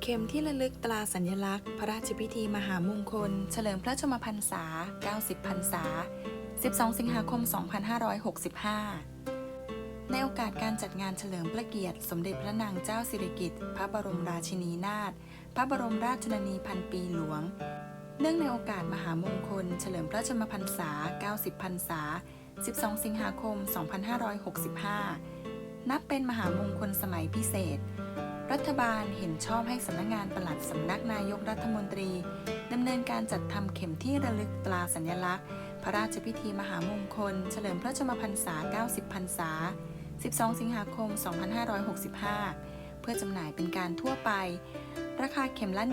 เข็มที่ระลึกตราสัญลักษณ์ พระราชพิธีมหามงคล เฉลิมพระชนมพรรษา 90 พรรษา 12 สิงหาคม 2565 ในโอกาสการจัดงานเฉลิมพระเกียรติ สมเด็จพระนางเจ้าสิริกิติ์ พระบรมราชินีนาถ พระบรมราชชนนีพันปีหลวง เนื่องในโอกาสมหามงคล เฉลิมพระชนมพรรษา 90 พรรษา 12 สิงหาคม 2565 นับเป็นมหามงคลสมัยพิเศษ รัฐบาลเห็นชอบให้สำนักงานปลัดสำนักนายกรัฐมนตรีดำเนินการจัดทำเข็มที่ระลึกตราสัญลักษณ์ พระราชพิธีมหามงคล เฉลิมพระชนมพรรษา 90 พรรษา 12 สิงหาคม 2565 เพื่อจำหน่ายเป็นการทั่วไป ราคาเข็มละ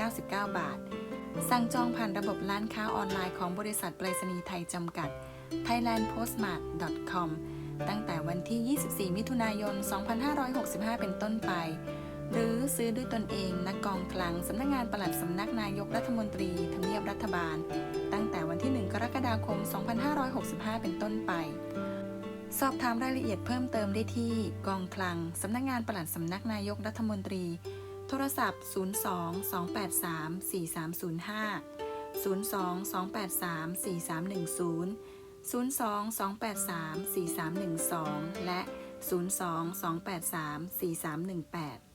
199 บาท สั่งจองผ่านระบบร้านค้าออนไลน์ของบริษัทไปรษณีย์ไทยจำกัด thailandpostmart.com ตั้งแต่วันที่ 24 มิถุนายน 2565 เป็นต้นไป หรือซื้อด้วยตนเองณกองคลังสำนักงานปลัดสำนักนายกรัฐมนตรีทำเนียบรัฐบาล ตั้งแต่วันที่ 1 กรกฎาคม 2565 เป็นต้นไป สอบถามรายละเอียดเพิ่มเติมได้ที่กองคลังสำนักงานปลัดสำนักนายกรัฐมนตรี โทรศัพท์ 02 283 4305 02 283 4310 02 283 4312 และ 02 283 4318